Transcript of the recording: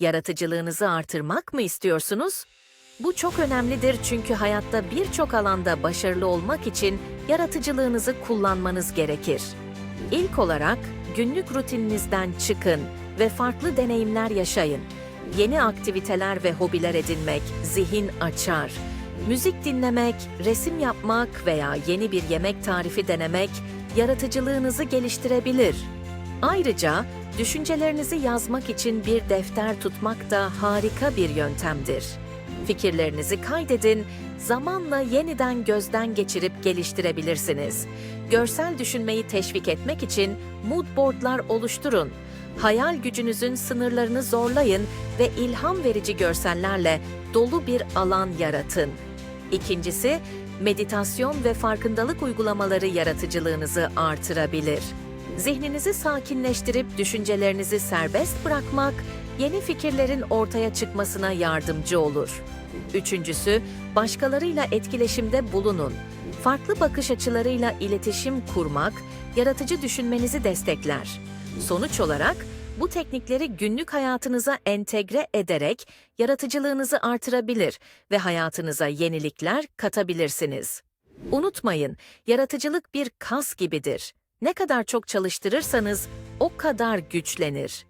Yaratıcılığınızı artırmak mı istiyorsunuz? Bu çok önemlidir çünkü hayatta birçok alanda başarılı olmak için yaratıcılığınızı kullanmanız gerekir. İlk olarak günlük rutininizden çıkın ve farklı deneyimler yaşayın. Yeni aktiviteler ve hobiler edinmek zihin açar. Müzik dinlemek, resim yapmak veya yeni bir yemek tarifi denemek yaratıcılığınızı geliştirebilir. Ayrıca düşüncelerinizi yazmak için bir defter tutmak da harika bir yöntemdir. Fikirlerinizi kaydedin, zamanla yeniden gözden geçirip geliştirebilirsiniz. Görsel düşünmeyi teşvik etmek için mood boardlar oluşturun. Hayal gücünüzün sınırlarını zorlayın ve ilham verici görsellerle dolu bir alan yaratın. İkincisi, meditasyon ve farkındalık uygulamaları yaratıcılığınızı artırabilir. Zihninizi sakinleştirip düşüncelerinizi serbest bırakmak, yeni fikirlerin ortaya çıkmasına yardımcı olur. Üçüncüsü, başkalarıyla etkileşimde bulunun. Farklı bakış açılarıyla iletişim kurmak, yaratıcı düşünmenizi destekler. Sonuç olarak, bu teknikleri günlük hayatınıza entegre ederek yaratıcılığınızı artırabilir ve hayatınıza yenilikler katabilirsiniz. Unutmayın, yaratıcılık bir kas gibidir. Ne kadar çok çalıştırırsanız o kadar güçlenir.